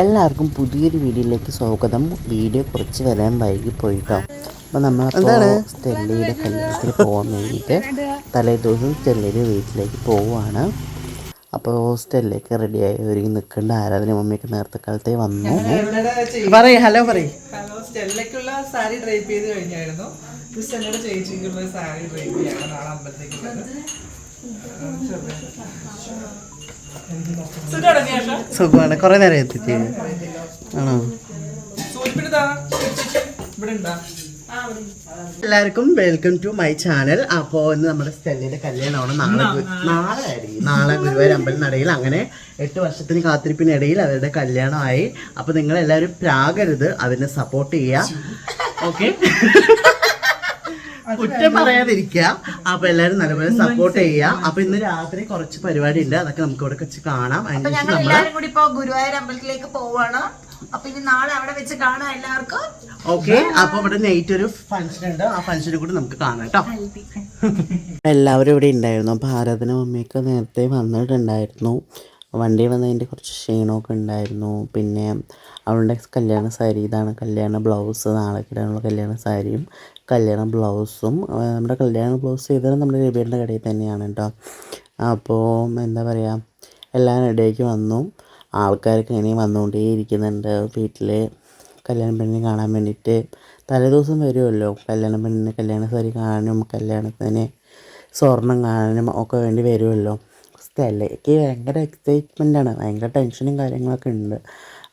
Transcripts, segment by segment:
എല്ലാവർക്കും പുതിയൊരു വീഡിയോയിലേക്ക് സ്വാഗതം. വീഡിയോ കുറച്ച് വരാൻ വൈകി പോയിട്ടോ. അപ്പോൾ നമ്മൾ സ്റ്റെല്ലയുടെ കല്യാണത്തിന് പോകാൻ വേണ്ടിയിട്ട് തലേ ദിവസം സ്റ്റെല്ലയുടെ വീട്ടിലേക്ക് പോവുകയാണ് അപ്പോൾ സ്റ്റെല്ലയൊക്കെ റെഡിയായി ഒരുങ്ങി നിൽക്കേണ്ട. ആരാധന മമ്മിയൊക്കെ നേരത്തെ കാലത്തേ വന്നു. പറയ് ഹലോ പറയ്. ഹലോ സ്റ്റെല്ലയ്ക്കുള്ള സാരി ഡ്രൈപ്പ് ചെയ്ത് കഴിഞ്ഞായിരുന്നു. സ്റ്റെല്ലയുടെ ചേച്ചിക്കുള്ള സാരി ഡ്രൈപ്പ് നാളെ സുഖമാണ്. കുറെ നേരം എത്തിച്ച്. ആണോ? എല്ലാവർക്കും വെൽക്കം ടു മൈ ചാനൽ അപ്പോൾ ഇന്ന് നമ്മുടെ സ്റ്റെല്ലിന്റെ കല്യാണമാണ്. നാളെ നാളെ ആയിരിക്കും. നാളെ ഗുരുവായൂർ അമ്പലം നടയിൽ അങ്ങനെ എട്ട് വർഷത്തിന് കാത്തിരിപ്പിനിടയിൽ അവരുടെ കല്യാണമായി. അപ്പോൾ നിങ്ങൾ എല്ലാവരും പ്രാകരുത്. അതിനെ സപ്പോർട്ട് ചെയ്യുക. ഓക്കെ കുറ്റം പറയാതിരിക്കുക. അപ്പൊ എല്ലാരും നല്ലപോലെ സപ്പോർട്ട് ചെയ്യുക. അപ്പൊ ഇന്ന് രാത്രി കുറച്ച് പരിപാടി ഉണ്ട് അതൊക്കെ നമുക്ക് ഇവിടെ വെച്ച് കാണാം. അതിന് ശേഷം ഞങ്ങൾ നമ്മൾ എല്ലാരും കൂടി ഇപ്പൊ ഗുരുവായൂർ അമ്പലത്തിലേക്ക് പോവാണ്. അപ്പൊ ഇനി നാളെ അവിടെ വെച്ച് കാണാം എല്ലാവർക്കും. ഓക്കെ അപ്പൊ ഇവിടെ നൈറ്റ് ഒരു ഫംഗ്ഷൻ ഉണ്ട്. ആ ഫംഗ്ഷനിൽ കൂടി നമുക്ക് കാണാം കേട്ടോ. എല്ലാവരും ഇവിടെ ഉണ്ടായിരുന്നു. അപ്പോൾ ആരാധന മമ്മിയൊക്കെ നേരത്തെ വന്നിട്ടുണ്ടായിരുന്നു. വണ്ടി വന്നതിന്റെ കുറച്ച് ക്ഷീണമൊക്കെ ഉണ്ടായിരുന്നു. പിന്നെ അവളുടെ കല്യാണ സാരി ഇതാണ്. കല്യാണ ബ്ലൗസ് നാളെ കിടാനുള്ള കല്യാണ സാരിയും കല്യാണ ബ്ലൗസും. നമ്മുടെ കല്യാണ ബ്ലൗസ് ചെയ്തത് നമ്മുടെ രബീറിന്റെ കടയിൽ തന്നെയാണ് കേട്ടോ. അപ്പോൾ എന്താ പറയുക എല്ലാവരും റെഡിയാക്കി വന്നു. ആൾക്കാരൊക്കെ ഇങ്ങനെ വന്നുകൊണ്ടേ ഇരിക്കുന്നുണ്ട്. വീട്ടിൽ കല്യാണ പെണ്ണിനെ കാണാൻ വേണ്ടിയിട്ട് തലേദിവസം വരുമല്ലോ കല്യാണ പെണ്ണിനെ കല്യാണ സാരി കാണാനും കല്യാണത്തിന് സ്വർണം കാണാനും ഒക്കെ വേണ്ടി വരുമല്ലോ സ്റ്റെല്ലയ്ക്ക് ഭയങ്കര എക്സൈറ്റ്മെന്റ് ആണ്. ഭയങ്കര ടെൻഷനും കാര്യങ്ങളൊക്കെ ഉണ്ട്.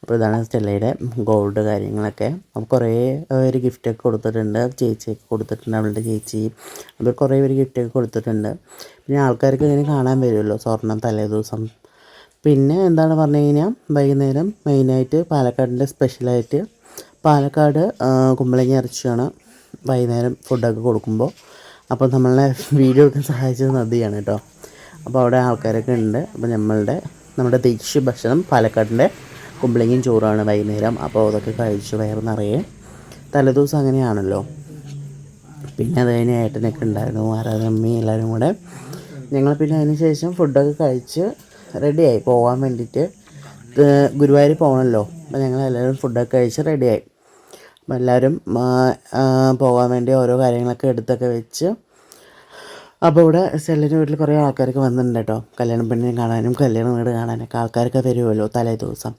അപ്പോൾ ഇതാണ് സ്റ്റെല്ലയുടെ ഗോൾഡ് കാര്യങ്ങളൊക്കെ. അപ്പോൾ കുറേ പേര് ഗിഫ്റ്റൊക്കെ കൊടുത്തിട്ടുണ്ട്. ചേച്ചിയൊക്കെ കൊടുത്തിട്ടുണ്ട്. അവളുടെ ചേച്ചി. അപ്പോൾ കുറേ പേര് ഗിഫ്റ്റൊക്കെ കൊടുത്തിട്ടുണ്ട്. പിന്നെ ആൾക്കാർക്ക് ഇങ്ങനെ കാണാൻ വരുമല്ലോ. സ്വർണം തലേ ദിവസം പിന്നെ എന്താണ് പറഞ്ഞു കഴിഞ്ഞാൽ വൈകുന്നേരം മെയിനായിട്ട് പാലക്കാടിന്റെ സ്പെഷ്യലായിട്ട് പാലക്കാട് കുമ്പളങ്ങ ഇറച്ചിയാണ് വൈകുന്നേരം ഫുഡൊക്കെ കൊടുക്കുമ്പോൾ. അപ്പോൾ നമ്മളെ വീഡിയോ എടുക്കാൻ സഹായിച്ചത് നദിയാണ് കേട്ടോ. അപ്പോൾ അവിടെ ആൾക്കാരൊക്കെ ഉണ്ട്. അപ്പോൾ നമ്മളുടെ നമ്മുടെ ദേശീയ ഭക്ഷണം പാലക്കാടിന്റെ കുമ്പളങ്ങയും ചോറാണ് വൈകുന്നേരം. അപ്പോൾ അതൊക്കെ കഴിച്ച് വയറ് നിറയെ. തലേദിവസം അങ്ങനെയാണല്ലോ. പിന്നെ അത് കഴിഞ്ഞ് ഏട്ടനൊക്കെ ഉണ്ടായിരുന്നു. ആരാധമ്മി എല്ലാവരും കൂടെ. ഞങ്ങൾ പിന്നെ അതിന് ശേഷം ഫുഡൊക്കെ കഴിച്ച് റെഡിയായി പോകാൻ വേണ്ടിയിട്ട് ഗുരുവായൂർ പോകണമല്ലോ അപ്പോൾ ഞങ്ങൾ എല്ലാവരും ഫുഡൊക്കെ കഴിച്ച് റെഡിയായി അപ്പോൾ എല്ലാവരും പോകാൻ വേണ്ടി ഓരോ കാര്യങ്ങളൊക്കെ എടുത്തൊക്കെ വെച്ച് അപ്പോൾ ഇവിടെ സെല്ലിന്റെ വീട്ടിൽ കുറേ ആൾക്കാർക്ക് വന്നിട്ടുണ്ട് കേട്ടോ. കല്യാണ പെണ്ണിനെ കാണാനും കല്യാണ വീട് കാണാനൊക്കെ ആൾക്കാരൊക്കെ വരുമല്ലോ തലേ ദിവസം.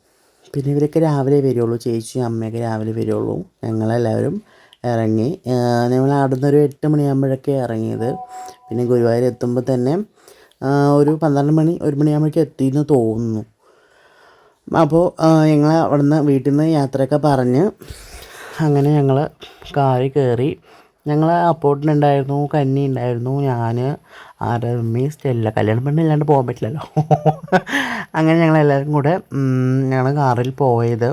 പിന്നെ ഇവരൊക്കെ രാവിലെ വരുള്ളൂ ചേച്ചിയും അമ്മയൊക്കെ രാവിലെ വരുള്ളൂ ഞങ്ങളെല്ലാവരും ഇറങ്ങി ഞങ്ങൾ അവിടുന്ന് ഒരു എട്ട് മണിയാകുമ്പോഴൊക്കെ ഇറങ്ങിയത്. പിന്നെ ഗുരുവായൂർ എത്തുമ്പോൾ തന്നെ ഒരു പന്ത്രണ്ട് മണി ഒരു മണിയാകുമ്പോഴേക്കും എത്തിയെന്ന് തോന്നുന്നു. അപ്പോൾ ഞങ്ങൾ അവിടുന്ന് വീട്ടിൽ നിന്ന് യാത്രയൊക്കെ പറഞ്ഞ് അങ്ങനെ ഞങ്ങൾ കാറി കയറി ഞങ്ങൾ അപ്പോട്ടിനുണ്ടായിരുന്നു കന്നി ഉണ്ടായിരുന്നു ഞാൻ ആരമ്മി സ്റ്റെല്ല. കല്യാണം പെണ്ണില്ലാണ്ട് പോകാൻ പറ്റില്ലല്ലോ. അങ്ങനെ ഞങ്ങളെല്ലാവരും കൂടെ ഞങ്ങൾ കാറിൽ പോയത്.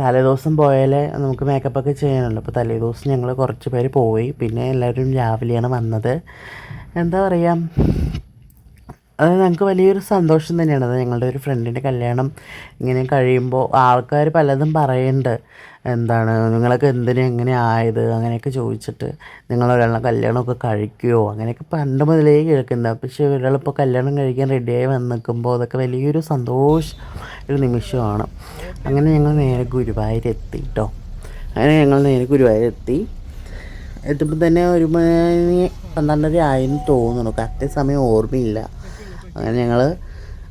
തലേദിവസം പോയാലേ നമുക്ക് മേക്കപ്പൊക്കെ ചെയ്യാനുള്ളൂ അപ്പോൾ തലേദിവസം ഞങ്ങൾ കുറച്ച് പേര് പോയി. പിന്നെ എല്ലാവരും രാവിലെയാണ് വന്നത്. എന്താ പറയുക അത് ഞങ്ങൾക്ക് വലിയൊരു സന്തോഷം തന്നെയാണ്. അത് ഞങ്ങളുടെ ഒരു ഫ്രണ്ടിന്റെ കല്യാണം ഇങ്ങനെ കഴിയുമ്പോൾ ആൾക്കാർ പലതും പറയുന്നുണ്ട് എന്താണ് നിങ്ങളൊക്കെ എന്തിനാ എങ്ങനെ ആയത് അങ്ങനെയൊക്കെ ചോദിച്ചിട്ട് നിങ്ങൾ ഒരാളെ കല്യാണമൊക്കെ കഴിക്കുമോ അങ്ങനെയൊക്കെ പണ്ട് മുതലേ കേൾക്കുന്നത് പക്ഷേ ഒരാളിപ്പോൾ കല്യാണം കഴിക്കാൻ റെഡിയായി വന്ന് നിൽക്കുമ്പോൾ അതൊക്കെ വലിയൊരു സന്തോഷം ഒരു നിമിഷമാണ്. അങ്ങനെ ഞങ്ങൾ നേരെ ഗുരുവായൂർ എത്തി കേട്ടോ അങ്ങനെ ഞങ്ങൾ നേരെ ഗുരുവായൂർ എത്തി. എത്തുമ്പോൾ തന്നെ ഒരു മണി പന്ത്രണ്ടര ആയെന്ന് തോന്നുന്നു. കറക്റ്റ് സമയം ഓർമ്മയില്ല. അങ്ങനെ ഞങ്ങൾ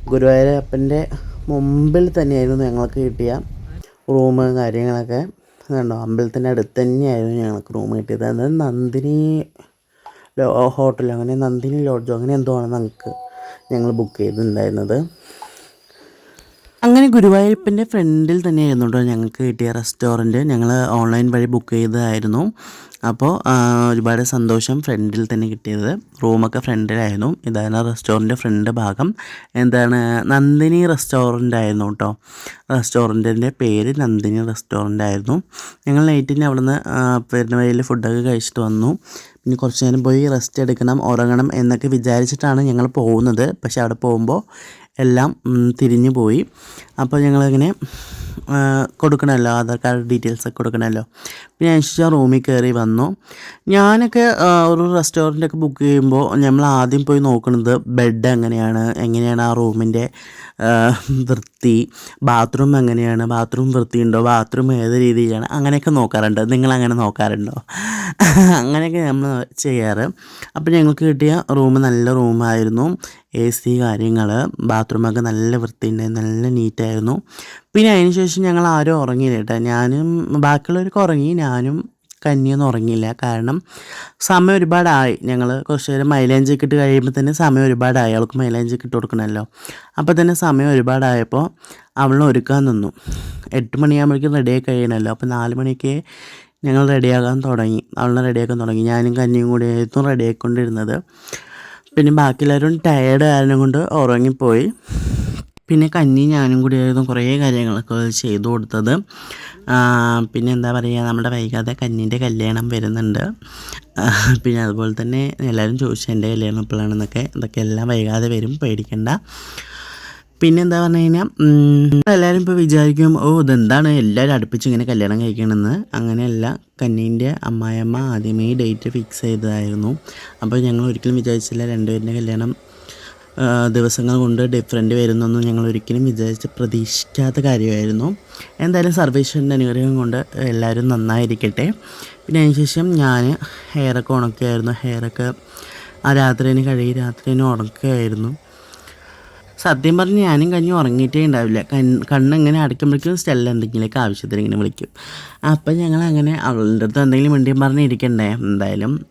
ഗുരുവായൂരപ്പന്റെ മുമ്പിൽ തന്നെയായിരുന്നു ഞങ്ങൾക്ക് കിട്ടിയ റൂം കാര്യങ്ങളൊക്കെ കണ്ടോ? അമ്പലത്തിന്റെ അടുത്ത് തന്നെയായിരുന്നു ഞങ്ങൾക്ക് റൂം കിട്ടിയത്. അത് നന്ദിനി ഹോട്ടൽ അങ്ങനെ നന്ദിനി ലോഡ്ജോ അങ്ങനെ എന്തോ ആണ് ഞങ്ങൾക്ക് ഞങ്ങൾ ബുക്ക് ചെയ്തിട്ടുണ്ടായിരുന്നത്. അങ്ങനെ ഗുരുവായൂരപ്പന്റെ ഫ്രണ്ടിൽ തന്നെയായിരുന്നു കേട്ടോ ഞങ്ങൾക്ക് കിട്ടിയ റെസ്റ്റോറന്റ് ഞങ്ങൾ ഓൺലൈൻ വഴി ബുക്ക് ചെയ്തതായിരുന്നു. അപ്പോൾ ഒരുപാട് സന്തോഷം ഫ്രണ്ടിൽ തന്നെ കിട്ടിയത്. റൂമൊക്കെ ഫ്രണ്ടിലായിരുന്നു ഇതാണ് റെസ്റ്റോറന്റ് ഫ്രണ്ട് ഭാഗം. എന്താണ് നന്ദിനി റെസ്റ്റോറന്റ് ആയിരുന്നു കേട്ടോ റെസ്റ്റോറന്റിന്റെ പേര് നന്ദിനി റെസ്റ്റോറന്റ് ആയിരുന്നു. ഞങ്ങൾ നൈറ്റിന് അവിടുന്ന് വരുന്ന വഴിയിൽ ഫുഡൊക്കെ കഴിച്ചിട്ട് വന്നു. പിന്നെ കുറച്ച് നേരം പോയി റെസ്റ്റ് എടുക്കണം ഉറങ്ങണം എന്നൊക്കെ വിചാരിച്ചിട്ടാണ് ഞങ്ങൾ പോകുന്നത്. പക്ഷെ അവിടെ പോകുമ്പോൾ എല്ലാം തിരിഞ്ഞു പോയി. അപ്പോൾ ഞങ്ങളിങ്ങനെ കൊടുക്കണമല്ലോ ആധാർ കാർഡ് ഡീറ്റെയിൽസ് ഒക്കെ കൊടുക്കണമല്ലോ. പിന്നെ അതിനുശേഷം റൂമിൽ കയറി വന്നു. ഞാനൊക്കെ ഒരു റെസ്റ്റോറന്റൊക്കെ ബുക്ക് ചെയ്യുമ്പോൾ നമ്മൾ ആദ്യം പോയി നോക്കുന്നത് ബെഡ് എങ്ങനെയാണ് എങ്ങനെയാണ് ആ റൂമിന്റെ വൃത്തി ബാത്റൂം എങ്ങനെയാണ് ബാത്റൂം വൃത്തിയുണ്ടോ ബാത്റൂം ഏത് രീതിയിലാണ് അങ്ങനെയൊക്കെ നോക്കാറുണ്ട്. നിങ്ങൾ അങ്ങനെ നോക്കാറുണ്ടോ? അങ്ങനെയൊക്കെ നമ്മൾ ചെയ്യാറ്. അപ്പോൾ ഞങ്ങൾക്ക് കിട്ടിയ റൂം നല്ല റൂമായിരുന്നു എ സി കാര്യങ്ങൾ ബാത്റൂമൊക്കെ നല്ല വൃത്തിയുണ്ടായിരുന്നു നല്ല നീറ്റായിരുന്നു പിന്നെ അതിന് ശേഷം ഞങ്ങൾ ആരും ഉറങ്ങിയില്ല കേട്ടോ. ഞാനും ബാക്കിയുള്ളവർക്ക് ഉറങ്ങി. ഞാനും കന്നിയൊന്നും ഉറങ്ങിയില്ല. കാരണം സമയം ഒരുപാടായി. ഞങ്ങൾ കുറച്ച് നേരം മൈലേഞ്ച് ഇട്ട് കഴിയുമ്പോൾ തന്നെ സമയം ഒരുപാടായി. അവൾക്ക് മൈലേഞ്ച് ഇട്ട് കൊടുക്കണമല്ലോ. അപ്പോൾ തന്നെ സമയം ഒരുപാടായപ്പോൾ അവളെ ഒരുക്കാൻ നിന്നു. എട്ട് മണിയാകുമ്പോഴേക്കും റെഡിയായി കഴിയണമല്ലോ. അപ്പോൾ നാല് മണിക്ക് ഞങ്ങൾ റെഡിയാകാൻ തുടങ്ങി. അവളെ റെഡിയാക്കാൻ തുടങ്ങി. ഞാനും കന്നിയും കൂടി ആയിരുന്നു റെഡിയായിക്കൊണ്ടിരുന്നത് പിന്നെ ബാക്കി എല്ലാവരും ടയേർഡ് കാരണം കൊണ്ട് ഉറങ്ങിപ്പോയി. പിന്നെ കന്നി ഞാനും കൂടി ആയിരുന്നു കുറേ കാര്യങ്ങളൊക്കെ ചെയ്തു കൊടുത്തത്. പിന്നെ എന്താ പറയുക നമ്മുടെ വൈകാതെ കഞ്ഞീന്റെ കല്യാണം വരുന്നുണ്ട്. പിന്നെ അതുപോലെ തന്നെ എല്ലാവരും ചോദിച്ചു എന്റെ കല്യാണം എപ്പോഴാണെന്നൊക്കെ. ഇതൊക്കെ എല്ലാം വൈകാതെ വരും പേടിക്കണ്ട. പിന്നെ എന്താ പറഞ്ഞു കഴിഞ്ഞാൽ എല്ലാവരും ഇപ്പോൾ വിചാരിക്കും ഓ ഇതെന്താണ്? എല്ലാവരും അടുപ്പിച്ച് ഇങ്ങനെ കല്യാണം കഴിക്കണമെന്ന്. അങ്ങനെയല്ല കന്നീന്റെ അമ്മായിയമ്മ ആദ്യമേ ഡേറ്റ് ഫിക്സ് ചെയ്തതായിരുന്നു. അപ്പോൾ ഞങ്ങൾ ഒരിക്കലും വിചാരിച്ചില്ല രണ്ടുപേരുടെ കല്യാണം ദിവസങ്ങൾ കൊണ്ട് ഡിഫറെന്റ് വരുന്നൊന്നും ഞങ്ങൾ ഒരിക്കലും വിചാരിച്ച് പ്രതീക്ഷിക്കാത്ത കാര്യമായിരുന്നു. എന്തായാലും സർവേശ്വരന്റെ അനുഗ്രഹം കൊണ്ട് എല്ലാവരും നന്നായിരിക്കട്ടെ. പിന്നെ അതിനുശേഷം ഞാൻ ഹെയറൊക്കെ ഉണക്കുകയായിരുന്നു ഹെയറൊക്കെ ആ രാത്രിന് കഴുകി രാത്രിന് ഉണക്കുകയായിരുന്നു. സത്യം പറഞ്ഞ് ഞാനും കഞ്ഞി ഉറങ്ങിയിട്ടേ ഉണ്ടാവില്ല. കണ്ണിങ്ങനെ അടയ്ക്കുമ്പോഴേക്കും സ്റ്റെല്ല എന്തെങ്കിലുമൊക്കെ ആവശ്യത്തിന് ഇങ്ങനെ വിളിക്കും. അപ്പം ഞങ്ങൾ അങ്ങനെ അവളുടെ അടുത്ത് എന്തെങ്കിലും മിണ്ടിയും പറഞ്ഞ് ഇരിക്കണ്ടേ? എന്തായാലും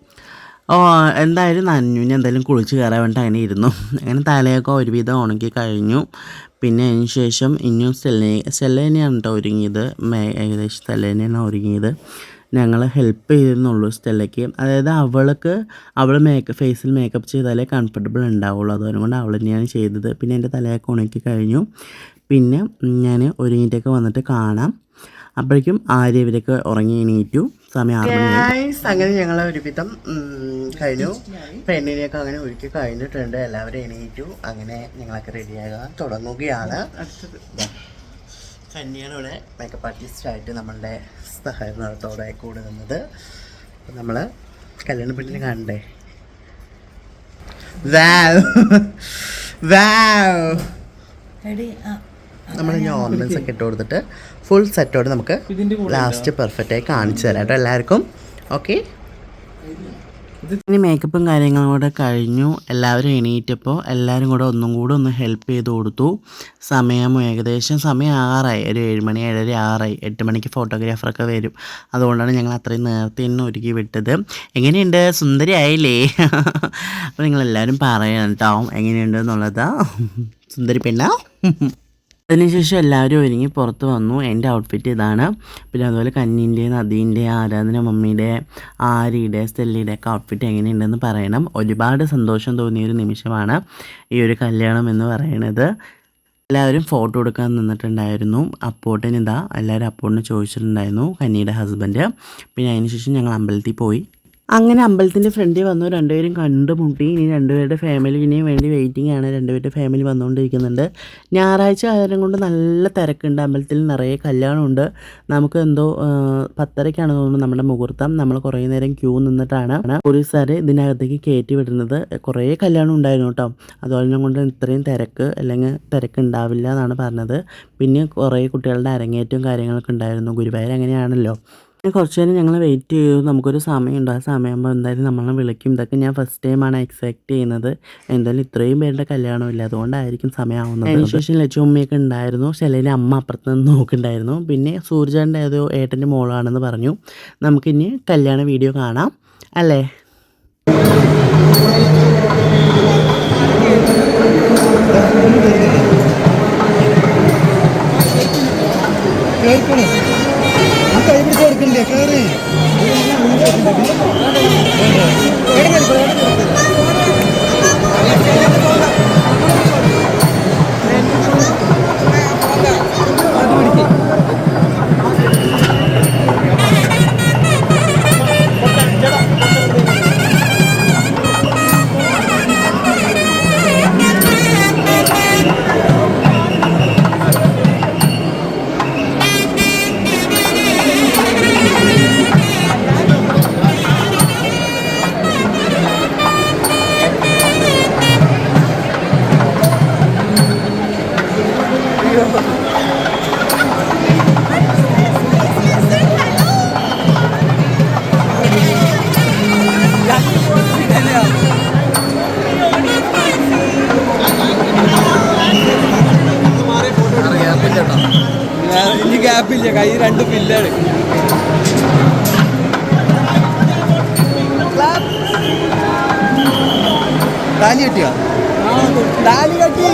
ഓ എന്തായാലും നനഞ്ഞു. ഞാൻ എന്തായാലും കുളിച്ച് കയറാൻ വേണ്ടിയിട്ട് അങ്ങനെ ഇരുന്നു. അങ്ങനെ തലയൊക്കെ ഒരുവിധം ഉണക്കി കഴിഞ്ഞു. പിന്നെ അതിന് ശേഷം ഇനിയും സ്റ്റെല്ല സെല്ലേനെയാണ് കേട്ടോ ഒരുങ്ങിയത്. ഏകദേശം സ്ഥലേനെയാണ് ഒരുങ്ങിയത്. ഞങ്ങൾ ഹെൽപ്പ് ചെയ്തെന്നുള്ളൂ സ്റ്റെല്ലയ്ക്ക് അതായത് അവൾക്ക് അവൾ മേക്കപ്പ് ഫേസിൽ മേക്കപ്പ് ചെയ്താലേ കംഫർട്ടബിൾ ഉണ്ടാവുള്ളൂ. അതുകൊണ്ട് അവൾ തന്നെയാണ് ചെയ്തത്. പിന്നെ എന്റെ തലയൊക്കെ ഉണക്കി കഴിഞ്ഞു. പിന്നെ ഞാൻ ഒരുങ്ങിയിട്ടൊക്കെ വന്നിട്ട് കാണാം. അപ്പോഴേക്കും ആര്യ ഇവരൊക്കെ ഉറങ്ങി എണീറ്റു. സമയം അങ്ങനെ ഞങ്ങൾ ഒരുവിധം കഴിഞ്ഞു. പെണ്ണിനെയൊക്കെ അങ്ങനെ ഒരുക്കി കഴിഞ്ഞിട്ടുണ്ട്. എല്ലാവരും എണീറ്റു. അങ്ങനെ ഞങ്ങളൊക്കെ റെഡിയാകാൻ തുടങ്ങുകയാണ്. കന്യാണ് ഇവിടെ മേക്കപ്പ് ആർട്ടിസ്റ്റ് ആയിട്ട് നമ്മളുടെ സഹകരണത്തോടെ കൂടെ നിന്നത്. അപ്പം നമ്മൾ കല്യാണ പെണ്ണിനെ കാണണ്ടേ? വാവ് വാവ് നമ്മൾ ഇനി ഓർണമെന്റ്സ് ഒക്കെ ഇട്ട് കൊടുത്തിട്ട് ഫുൾ സെറ്റോട് നമുക്ക് ലാസ്റ്റ് പെർഫെക്റ്റ് ആയി കാണിച്ചു തരാം കേട്ടോ എല്ലാവർക്കും. ഓക്കെ ഇനി മേക്കപ്പും കാര്യങ്ങളും കൂടെ കഴിഞ്ഞു. എല്ലാവരും എണീറ്റപ്പോൾ എല്ലാവരും കൂടെ ഒന്നും കൂടെ ഒന്ന് ഹെൽപ്പ് ചെയ്ത് കൊടുത്തു. സമയം ഏകദേശം സമയം ആറായി. ഒരു ഏഴുമണി ഏഴര ആറായി. എട്ട് മണിക്ക് ഫോട്ടോഗ്രാഫറൊക്കെ വരും. അതുകൊണ്ടാണ് ഞങ്ങൾ അത്രയും നേരത്തെ തന്നെ ഒരുക്കി വിട്ടത്. എങ്ങനെയുണ്ട്? സുന്ദരി ആയില്ലേ? അപ്പോൾ നിങ്ങളെല്ലാവരും പറയണം കേട്ടോ എങ്ങനെയുണ്ട് എന്നുള്ളത്. സുന്ദരി പെണ്ണ അതിനുശേഷം എല്ലാവരും ഒരുങ്ങി പുറത്ത് വന്നു. എന്റെ ഔട്ട്ഫിറ്റ് ഇതാണ്. പിന്നെ അതുപോലെ കന്നിന്റെ നദീന്റെ ആരാധന മമ്മിയുടെ ആരിയുടെ സ്റ്റെല്ലിയുടെ ഒക്കെ ഔട്ട്ഫിറ്റ് എങ്ങനെയുണ്ടെന്ന് പറയണം. ഒരുപാട് സന്തോഷം തോന്നിയ ഒരു നിമിഷമാണ് ഈ ഒരു കല്യാണം എന്ന് പറയുന്നത് എല്ലാവരും ഫോട്ടോ എടുക്കാൻ നിന്നിട്ടുണ്ടായിരുന്നു. അപ്പോട്ടിന് ഇതാ എല്ലാവരും അപ്പോട്ടിന് ചോദിച്ചിട്ടുണ്ടായിരുന്നു കന്നിയുടെ ഹസ്ബൻഡ് പിന്നെ അതിനുശേഷം ഞങ്ങൾ അമ്പലത്തിൽ പോയി. അങ്ങനെ അമ്പലത്തിന്റെ ഫ്രണ്ടിൽ വന്നു. രണ്ടുപേരും കണ്ടുമുട്ടി ഇനി രണ്ടുപേരുടെ ഫാമിലി ഫാമിലിന് വേണ്ടി വെയിറ്റിംഗ് ആണ്. രണ്ടുപേരുടെ ഫാമിലി വന്നുകൊണ്ടിരിക്കുന്നുണ്ട്. ഞായറാഴ്ച ആയതും കൊണ്ട് നല്ല തിരക്കുണ്ട്. അമ്പലത്തിൽ നിറയെ കല്യാണമുണ്ട്. നമുക്ക് എന്തോ പത്തരയ്ക്കാണ് തോന്നുന്നു നമ്മുടെ മുഹൂർത്തം. നമ്മൾ കുറേ നേരം ക്യൂ നിന്നിട്ടാണ് പോലീസുകാർ ഇതിനകത്തേക്ക് കയറ്റി വിടുന്നത്. കുറേ കല്യാണം ഉണ്ടായിരുന്നു കേട്ടോ. അതുപോലെ കൊണ്ട് ഇത്രയും തിരക്ക് അല്ലെങ്കിൽ തിരക്ക് ഉണ്ടാവില്ല എന്നാണ് പറഞ്ഞത്. പിന്നെ കുറേ കുട്ടികളുടെ അരങ്ങേറ്റവും കാര്യങ്ങളൊക്കെ ഉണ്ടായിരുന്നു. ഗുരുവായൂർ അങ്ങനെയാണല്ലോ. കുറച്ച് നേരം ഞങ്ങൾ വെയിറ്റ് ചെയ്തു. നമുക്കൊരു സമയമുണ്ട്. ആ സമയമാകുമ്പോൾ എന്തായാലും നമ്മളെ വിളിക്കും. ഇതൊക്കെ ഞാൻ ഫസ്റ്റ് ടൈമാണ് എക്സ്പെക്ട് ചെയ്യുന്നത്. എന്തായാലും ഇത്രയും പേരുടെ കല്യാണമില്ല? അതുകൊണ്ടായിരിക്കും സമയമാവുന്നത് അതിനുശേഷം ലച്ചുമ്മയൊക്കെ ഉണ്ടായിരുന്നു. ശൈലയിലെ അമ്മ അപ്പുറത്ത് നിന്ന് നോക്കുന്നുണ്ടായിരുന്നു. പിന്നെ സൂര്യന്റെ ഏതോ ഏട്ടന്റെ മോളാണെന്ന് പറഞ്ഞു. നമുക്കിനി കല്യാണ വീഡിയോ കാണാം. അല്ലേ? Thank you. இருக்காரு താലി കെട്ടിയോ? താലി കട്ടി.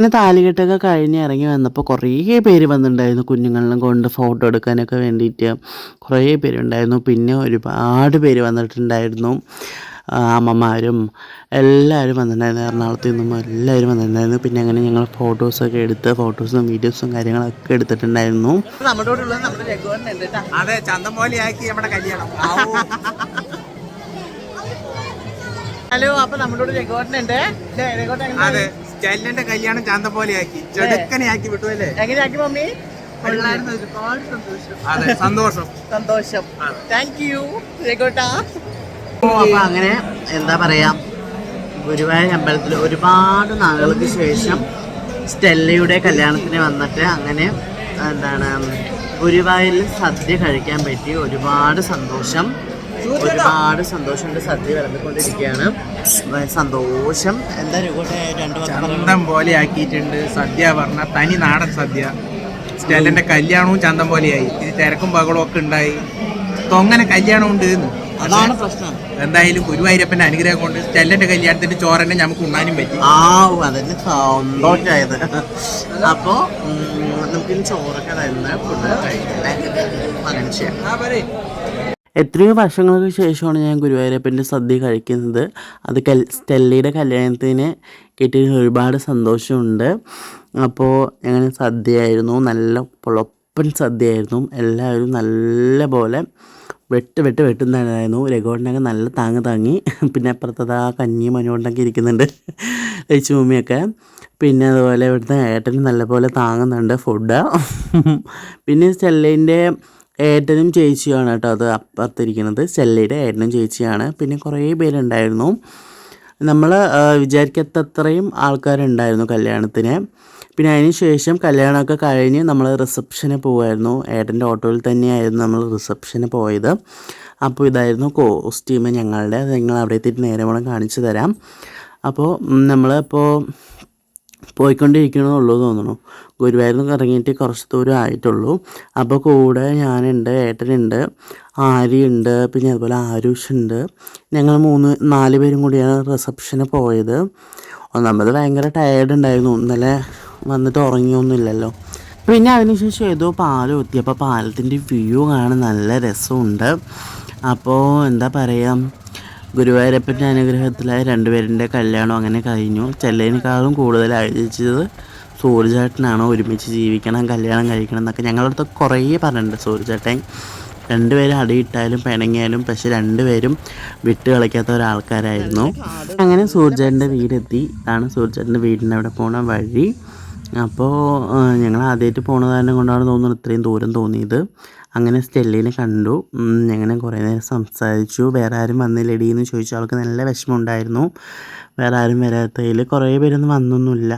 പിന്നെ താലികെട്ടൊക്കെ കഴിഞ്ഞ് ഇറങ്ങി വന്നപ്പോൾ കുറേ പേര് വന്നിട്ടുണ്ടായിരുന്നു. കുഞ്ഞുങ്ങളെല്ലാം കൊണ്ട് ഫോട്ടോ എടുക്കാനൊക്കെ വേണ്ടിയിട്ട് കുറേ പേരുണ്ടായിരുന്നു. പിന്നെ ഒരുപാട് പേര് വന്നിട്ടുണ്ടായിരുന്നു. അമ്മമാരും എല്ലാവരും വന്നിട്ടുണ്ടായിരുന്നു. എറണാകുളത്ത് നിന്നും എല്ലാവരും വന്നിട്ടുണ്ടായിരുന്നു. പിന്നെ അങ്ങനെ ഞങ്ങൾ ഫോട്ടോസൊക്കെ എടുത്ത് ഫോട്ടോസും വീഡിയോസും കാര്യങ്ങളൊക്കെ എടുത്തിട്ടുണ്ടായിരുന്നു. അതെ ചന്തമോലിയാക്കി നമ്മുടെ കല്യാണം. ഹലോ അപ്പൊ നമ്മളോട് രഘുവേട്ടനുണ്ട് അതെ. സ്റ്റെല്ലിന്റെ കല്യാണം ചാന്ത പോലെയാക്കി ആക്കി ചെടുക്കനെ ആക്കി വിട്ടു അല്ലേ? എങ്ങനെയാക്കി മമ്മി? കൊള്ളായിരുന്നു ഒരുപാട് സന്തോഷം. അതെ സന്തോഷം. സന്തോഷം. താങ്ക് യു രഘുട്ടാ. അപ്പൊ അങ്ങനെ എന്താ പറയാ ഗുരുവായൂർ അമ്പലത്തിൽ ഒരുപാട് നാളുകൾക്ക് ശേഷം സ്റ്റെല്ലയുടെ കല്യാണത്തിന് വന്നിട്ട് അങ്ങനെ എന്താണ് ഗുരുവായൂരിൽ സദ്യ കഴിക്കാൻ പറ്റി ഒരുപാട് സന്തോഷം. ഒരുപാട് സന്തോഷമുണ്ട്. സദ്യ വിളമ്പിക്കൊണ്ടിരിക്കുകയാണ് സന്തോഷം. എന്താ രഘുട്ടെ രണ്ടു വാക്ക് പറയണം. ചന്തം പോലെ ആക്കിയിട്ടുണ്ട്. സദ്യ പറഞ്ഞ തനി നാടൻ സദ്യ. സ്റ്റെല്ലിന്റെ കല്യാണവും ചന്തം പോലെയായി. ഇത് തിരക്കും ബഹളവും ഒക്കെ ഉണ്ടായി. തൊങ്ങനെ കല്യാണം ഉണ്ട് അതാണ് പ്രശ്നം. എന്തായാലും ഗുരുവായൂരപ്പന്റെ അനുഗ്രഹം കൊണ്ട് സ്റ്റെല്ലിന്റെ കല്യാണത്തിന്റെ ചോറന്നെ നമുക്ക് ഉണ്ണാനും പറ്റി. ആ അതന്നെ സന്തോഷമായത് അപ്പോ നമുക്ക് ചോറൊക്കെ തന്നെ ഫുഡ് കഴിക്കാം അങ്ങനെ ചെയ്യാം. എത്രയോ വർഷങ്ങൾക്ക് ശേഷമാണ് ഞാൻ ഗുരുവായൂരപ്പന്റെ സദ്യ കഴിക്കുന്നത്. അത് കൽ സ്റ്റെല്ലിയുടെ കല്യാണത്തിന് കിട്ടിയതിൽ ഒരുപാട് സന്തോഷമുണ്ട്. അപ്പോൾ ഞങ്ങൾ സദ്യയായിരുന്നു. നല്ല പൊളപ്പൻ സദ്യയായിരുന്നു. എല്ലാവരും നല്ല പോലെ വെട്ട് വെട്ട് വെട്ടുന്നതായിരുന്നു രഘുവണ്ണൊക്കെ നല്ല താങ്ങ് താങ്ങി. പിന്നെ അപ്പുറത്തത് ആ കഞ്ഞിയും മനുകൊണ്ടൊക്കെ ഇരിക്കുന്നുണ്ട് ലച്ചു മമ്മിയൊക്കെ പിന്നെ അതുപോലെ ഇവിടുത്തെ ഏട്ടന് നല്ലപോലെ താങ്ങുന്നുണ്ട് ഫുഡ്. പിന്നെ സ്റ്റെല്ലിന്റെ ഏട്ടനും ചേച്ചിയാണ് കേട്ടോ അത് അപ്പുറത്തിരിക്കുന്നത് സെല്ലയുടെ ഏട്ടനും ചേച്ചിയാണ്. പിന്നെ കുറേ പേരുണ്ടായിരുന്നു. നമ്മൾ വിചാരിക്കാത്തത്രയും ആൾക്കാരുണ്ടായിരുന്നു കല്യാണത്തിന്. പിന്നെ അതിന് ശേഷം കല്യാണമൊക്കെ കഴിഞ്ഞ് നമ്മൾ റിസപ്ഷന് പോവായിരുന്നു. ഏട്ടന്റെ ഓട്ടോയിൽ തന്നെയായിരുന്നു നമ്മൾ റിസപ്ഷന് പോയത്. അപ്പോൾ ഇതായിരുന്നു കോസ്റ്റ്യൂം ഞങ്ങളുടെ. അത് നിങ്ങൾ അവിടെ എത്തിയിട്ട് നേരെ വേണം കാണിച്ചു തരാം. അപ്പോൾ നമ്മളിപ്പോൾ പോയിക്കൊണ്ടിരിക്കണമെന്നുള്ളൂ തോന്നുന്നു. ഗുരുവായൂരിൽ നിന്ന് ഇറങ്ങിയിട്ട് കുറച്ച് ദൂരം ആയിട്ടുള്ളൂ. അപ്പോൾ കൂടെ ഞാനുണ്ട് ഏട്ടനുണ്ട് ആര്യയുണ്ട് പിന്നെ അതുപോലെ ആരുഷ് ഉണ്ട് ഞങ്ങൾ മൂന്ന് നാല് പേരും കൂടിയാണ് റിസപ്ഷന് പോയത്. ഒന്നാമത് ഭയങ്കര ടയേർഡ് ഉണ്ടായിരുന്നു. ഇന്നലെ വന്നിട്ട് ഉറങ്ങിയൊന്നുമില്ലല്ലോ. പിന്നെ അതിനുശേഷം ഏതോ പാലം എത്തി. അപ്പോൾ പാലത്തിന്റെ വ്യൂ കാണാൻ നല്ല രസമുണ്ട്. അപ്പോൾ എന്താ പറയുക ഗുരുവായൂരപ്പന്റെ അനുഗ്രഹത്തിലായ രണ്ടുപേരുടെ കല്യാണം അങ്ങനെ കഴിഞ്ഞു. ചെല്ലേനേക്കാളും കൂടുതൽ ആലോചിച്ചത് സൂര്യചേട്ടനാണോ ഒരുമിച്ച് ജീവിക്കണം കല്യാണം കഴിക്കണം എന്നൊക്കെ ഞങ്ങളുടെ കുറേ പറഞ്ഞിട്ടുണ്ട് സൂര്യചേട്ടൻ രണ്ടുപേരും അടിയിട്ടാലും പിണങ്ങിയാലും പക്ഷെ രണ്ടുപേരും വിട്ട് കളിക്കാത്ത ഒരാൾക്കാരായിരുന്നു. അങ്ങനെ സൂര്യചേട്ടന്റെ വീടെത്തി. ഇതാണ് സൂര്യചേട്ടന്റെ വീടിന്റെ അവിടെ പോണ വഴി. അപ്പോൾ ഞങ്ങൾ ആദ്യമായിട്ട് പോണത് തന്നെ കൊണ്ടാണ് തോന്നുന്നത് ഇത്രയും ദൂരം തോന്നിയത്. അങ്ങനെ സ്റ്റെല്ലിനെ കണ്ടു. ഞങ്ങനെ കുറേ നേരം സംസാരിച്ചു. വേറെ ആരും വന്നില്ലടി എന്ന് ചോദിച്ചു അവൾക്ക് നല്ല വിഷമമുണ്ടായിരുന്നു വേറെ ആരും വരാത്തതിൽ കുറേ പേരൊന്നും വന്നൊന്നുമില്ല.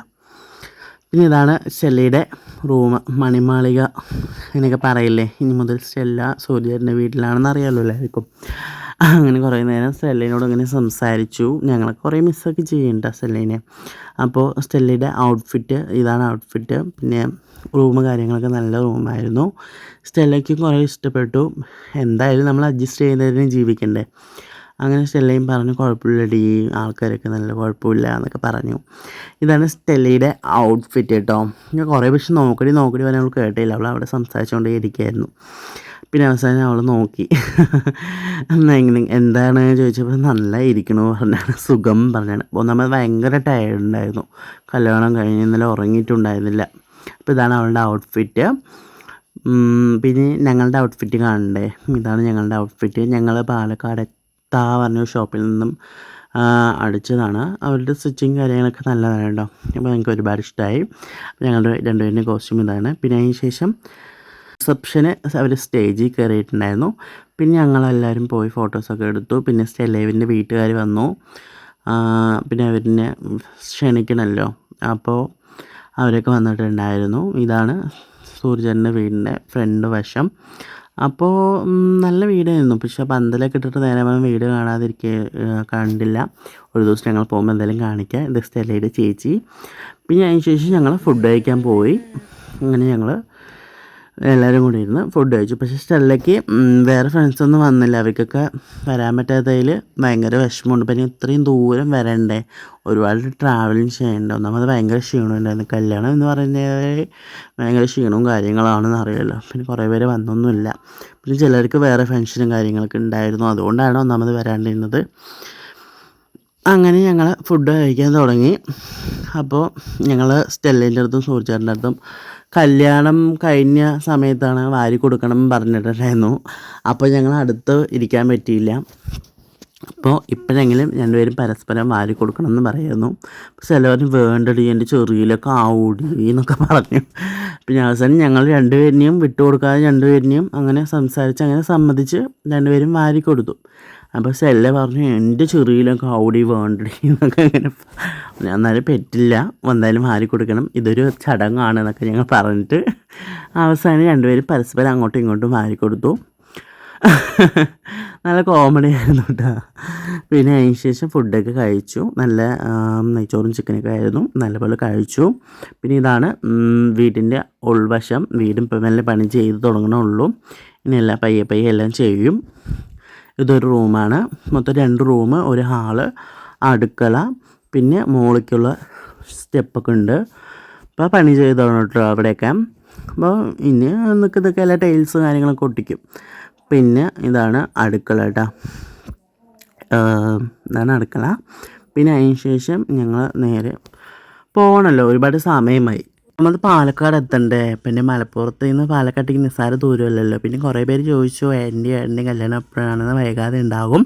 പിന്നെ ഇതാണ് ഷെല്ലിയുടെ റൂം മണിമാളിക എന്നൊക്കെ പറയില്ലേ? ഇനി മുതൽ സ്റ്റെല്ല സൂര്യന്റെ വീട്ടിലാണെന്ന് അറിയാമല്ലോ എല്ലാവർക്കും. അങ്ങനെ കുറേ നേരം സ്റ്റെല്ലിനോട് ഇങ്ങനെ സംസാരിച്ചു. ഞങ്ങൾ കുറേ മിസ്സൊക്കെ ചെയ്യണ്ട സ്റ്റെല്ലിനെ അപ്പോൾ സ്റ്റെല്ലിയുടെ ഔട്ട്ഫിറ്റ് ഇതാണ് ഔട്ട്ഫിറ്റ് പിന്നെ റൂം കാര്യങ്ങളൊക്കെ നല്ല റൂമായിരുന്നു സ്റ്റെല്ലയ്ക്കും കുറേ ഇഷ്ടപ്പെട്ടു. എന്തായാലും നമ്മൾ അഡ്ജസ്റ്റ് ചെയ്യുന്നതിന് ജീവിക്കണ്ടേ? അങ്ങനെ സ്റ്റെല്ലയും പറഞ്ഞു കുഴപ്പമില്ലടി ആൾക്കാരൊക്കെ നല്ല കുഴപ്പമില്ല എന്നൊക്കെ പറഞ്ഞു. ഇതാണ് സ്റ്റെല്ലയുടെ ഔട്ട്ഫിറ്റ് കേട്ടോ. ഞാൻ കുറേ പക്ഷെ നോക്കടി നോക്കടി പറഞ്ഞാൽ അവൾ കേട്ടില്ല. അവൾ അവിടെ സംസാരിച്ചുകൊണ്ടേ ഇരിക്കുകയായിരുന്നു പിന്നെ അവസാനം അവൾ നോക്കി. എന്താണ് ചോദിച്ചപ്പോൾ നല്ല ഇരിക്കണു പറഞ്ഞാണ് സുഖം പറഞ്ഞാണ് ഒന്നാമത് ഭയങ്കര ടയർഡ് ഉണ്ടായിരുന്നു. കല്യാണം കഴിഞ്ഞ് ഇന്നലെ ഉറങ്ങിയിട്ടുണ്ടായിരുന്നില്ല. അപ്പോൾ ഇതാണ് അവളുടെ ഔട്ട്ഫിറ്റ് പിന്നെ ഞങ്ങളുടെ ഔട്ട്ഫിറ്റ് കാണണ്ടേ? ഇതാണ് ഞങ്ങളുടെ ഔട്ട്ഫിറ്റ് ഞങ്ങൾ പാലക്കാട് എത്താ പറഞ്ഞ ഷോപ്പിൽ നിന്നും അടിച്ചതാണ്. അവരുടെ സ്റ്റിച്ചിങ് കാര്യങ്ങളൊക്കെ നല്ലതാണ് കേട്ടോ. അപ്പോൾ ഞങ്ങൾക്ക് ഒരുപാട് ഇഷ്ടമായി ഞങ്ങളുടെ രണ്ടുപേരുടെ കോസ്റ്റ്യൂം ഇതാണ്. പിന്നെ അതിന് ശേഷം റിസപ്ഷന് അവർ സ്റ്റേജിൽ കയറിയിട്ടുണ്ടായിരുന്നു പിന്നെ ഞങ്ങളെല്ലാവരും പോയി ഫോട്ടോസൊക്കെ എടുത്തു. പിന്നെ സ്റ്റെലേവിന്റെ വീട്ടുകാർ വന്നു. പിന്നെ അവരിനെ ക്ഷണിക്കണമല്ലോ അപ്പോൾ അവരൊക്കെ വന്നിട്ടുണ്ടായിരുന്നു. ഇതാണ് സൂര്യചന്ദ്രന്റെ വീടിന്റെ ഫ്രണ്ട് വശം. അപ്പോൾ നല്ല വീടായിരുന്നു. പക്ഷേ പന്തലൊക്കെ ഇട്ടിട്ട് നേരെ വീട് കാണാതിരിക്കുക കണ്ടില്ല. ഒരു ദിവസം ഞങ്ങൾ പോകുമ്പോൾ എന്തായാലും കാണിക്കാം. ഇത് സ്ഥലയുടെ ചേച്ചി. പിന്നെ അതിന് ശേഷം ഞങ്ങൾ ഫുഡ് കഴിക്കാൻ പോയി. അങ്ങനെ ഞങ്ങൾ എല്ലാവരും കൂടി ഇരുന്ന് ഫുഡ് കഴിച്ചു. പക്ഷേ സ്റ്റെല്ലയ്ക്ക് വേറെ ഫ്രണ്ട്സൊന്നും വന്നില്ല. അവർക്കൊക്കെ വരാൻ പറ്റാത്തതിൽ ഭയങ്കര വിഷമമുണ്ട്. പിന്നെ ഇത്രയും ദൂരം വരണ്ടേ? ഒരുപാട് ട്രാവലിങ് ചെയ്യണ്ട? ഒന്നാമത് ഭയങ്കര ക്ഷീണം ഉണ്ടായിരുന്നു കല്യാണം എന്ന് പറഞ്ഞാൽ ഭയങ്കര ക്ഷീണവും കാര്യങ്ങളാണെന്ന് അറിയാമല്ലോ പിന്നെ കുറേ പേര് വന്നൊന്നുമില്ല. പിന്നെ ചിലർക്ക് വേറെ ഫങ്ഷനും കാര്യങ്ങളൊക്കെ ഉണ്ടായിരുന്നു. അതുകൊണ്ടാണ് ഒന്നാമത് വരാണ്ടിരുന്നത്. അങ്ങനെ ഞങ്ങൾ ഫുഡ് കഴിക്കാൻ തുടങ്ങി. അപ്പോൾ ഞങ്ങൾ സ്റ്റെല്ലിന്റെ അടുത്തും സൂര്യചേട്ടന്റെ അടുത്തും കല്യാണം കഴിഞ്ഞ സമയത്താണ് വാരി കൊടുക്കണം പറഞ്ഞിട്ടുണ്ടായിരുന്നു. അപ്പോൾ ഞങ്ങൾ അടുത്ത് ഇരിക്കാൻ പറ്റിയില്ല. അപ്പോൾ ഇപ്പോഴെങ്കിലും രണ്ടുപേരും പരസ്പരം വാരി കൊടുക്കണം എന്ന് പറയുന്നു ചിലവരും വേണ്ടടി എന്റെ ചെറിയിലൊക്കെ ആവൂടി എന്നൊക്കെ പറഞ്ഞു. പിന്നെ അവസാനം ഞങ്ങൾ രണ്ടുപേരിനെയും വിട്ടുകൊടുക്കാതെ രണ്ടുപേരിനെയും അങ്ങനെ സംസാരിച്ച് അങ്ങനെ സമ്മതിച്ച് രണ്ടുപേരും വാരി കൊടുത്തു. അപ്പോൾ സെല്ല പറഞ്ഞു എന്റെ ചെറിയിലൊക്കെ ആവൂടി വേണ്ടടി എന്നൊക്കെ ഞാൻ എന്നാലും പറ്റില്ല എന്തായാലും മാറി കൊടുക്കണം ഇതൊരു ചടങ്ങാണ് എന്നൊക്കെ ഞങ്ങൾ പറഞ്ഞിട്ട് അവസാനം രണ്ടുപേരും പരസ്പരം അങ്ങോട്ടും ഇങ്ങോട്ടും മാറി കൊടുത്തു. നല്ല കോമഡി ആയിരുന്നു കേട്ടോ പിന്നെ അതിന് ശേഷം ഫുഡൊക്കെ കഴിച്ചു. നല്ല നെയ്ച്ചോറും ചിക്കനൊക്കെ ആയിരുന്നു. നല്ലപോലെ കഴിച്ചു. പിന്നെ ഇതാണ് വീടിന്റെ ഉൾവശം. വീടും നല്ല പണി ചെയ്ത് തുടങ്ങണുള്ളൂ ഇനി എല്ലാം പയ്യെ പയ്യെ എല്ലാം ചെയ്യും. ഇതൊരു റൂമാണ്. മൊത്തം രണ്ട് റൂം ഒരു ഹാൾ അടുക്കള പിന്നെ മുകളിലേക്കുള്ള സ്റ്റെപ്പൊക്കെ ഉണ്ട്. അപ്പോൾ പണി ചെയ്ത് കേട്ടോ അവിടെയൊക്കെ. അപ്പോൾ ഇനി നിൽക്കുന്നതൊക്കെ എല്ലാ ടൈൽസ് കാര്യങ്ങളൊക്കെ ഒട്ടിക്കും. പിന്നെ ഇതാണ് അടുക്കള കേട്ടോ. ഇതാണ് അടുക്കള. പിന്നെ അതിന് ശേഷം ഞങ്ങൾ നേരെ പോകണമല്ലോ ഒരുപാട് സമയമായി. നമ്മൾ പാലക്കാട് എത്തണ്ടേ? പിന്നെ മലപ്പുറത്ത് നിന്ന് പാലക്കാട്ടേക്ക് നിസ്സാര ദൂരമല്ലല്ലോ. പിന്നെ കുറേ പേര് ചോദിച്ചു എന്റെ ഏട്ടന്റെ കല്യാണം എപ്പോഴാണെന്ന് വൈകാതെ ഉണ്ടാകും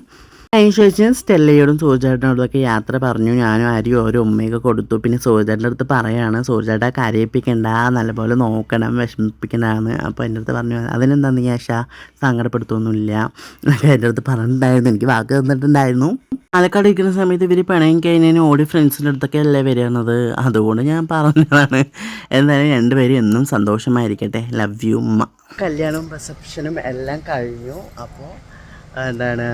അതിന് ശേഷം സ്റ്റെല്ലയോടും സൂചേട്ടനോടൊക്കെ യാത്ര പറഞ്ഞു. ഞാനും ആരും ഓരോ ഉമ്മയൊക്കെ കൊടുത്തു. പിന്നെ സൂചേട്ടന്റെ അടുത്ത് പറയാണ് സൂചേട്ട കരയിപ്പിക്കണ്ട നല്ലപോലെ നോക്കണം വിഷമിപ്പിക്കണമെന്ന് അപ്പോൾ എന്റെ അടുത്ത് പറഞ്ഞു അതിനെന്താ നീ സങ്കടപ്പെടുത്തൊന്നുമില്ല. എന്നൊക്കെ എന്റെ അടുത്ത് പറഞ്ഞിട്ടുണ്ടായിരുന്നു. എനിക്ക് വാക്ക് തന്നിട്ടുണ്ടായിരുന്നു. പാലക്കാട് ഇരിക്കുന്ന സമയത്ത് ഇവർ പിണയും കഴിഞ്ഞതിന് ഓടി ഫ്രണ്ട്സിന്റെ അടുത്തൊക്കെ അല്ലേ വരുന്നത് അതുകൊണ്ട് ഞാൻ പറഞ്ഞതാണ്. എന്തായാലും രണ്ടുപേരും എന്നും സന്തോഷമായിരിക്കട്ടെ. ലവ് യു ഉമ്മ. കല്യാണവും റിസപ്ഷനും എല്ലാം കഴിഞ്ഞു. അപ്പോൾ എന്താണ്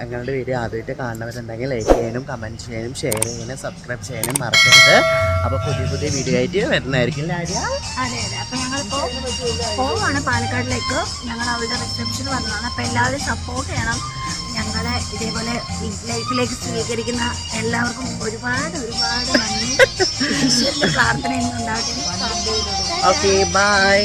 ഞങ്ങളുടെ വീഡിയോ ആദ്യമായിട്ട് കാണുന്നവരുണ്ടെങ്കിൽ ലൈക്ക് ചെയ്യാനും കമന്റ് ചെയ്യാനും ഷെയർ ചെയ്യാനും സബ്സ്ക്രൈബ് ചെയ്യാനും മറക്കരുത്. അപ്പോൾ പുതിയ പുതിയ വീഡിയോ ആയിട്ട് വരുന്നതായിരിക്കും അതെ അതെ. അപ്പോൾ ഞങ്ങൾ പോവാണ് പാലക്കാടിലേക്ക്. ഞങ്ങൾ അവരുടെ റിസപ്ഷൻ വന്നതാണ്. അപ്പോൾ എല്ലാവരും സപ്പോർട്ട് ചെയ്യണം. ഞങ്ങളെ ഇതേപോലെ ലൈഫിലേക്ക് സ്വീകരിക്കുന്ന എല്ലാവർക്കും ഒരുപാട് ഒരുപാട് നന്ദി. പ്രാർത്ഥന ഇന്നുണ്ടാകട്ടെ ഓക്കെ ബൈ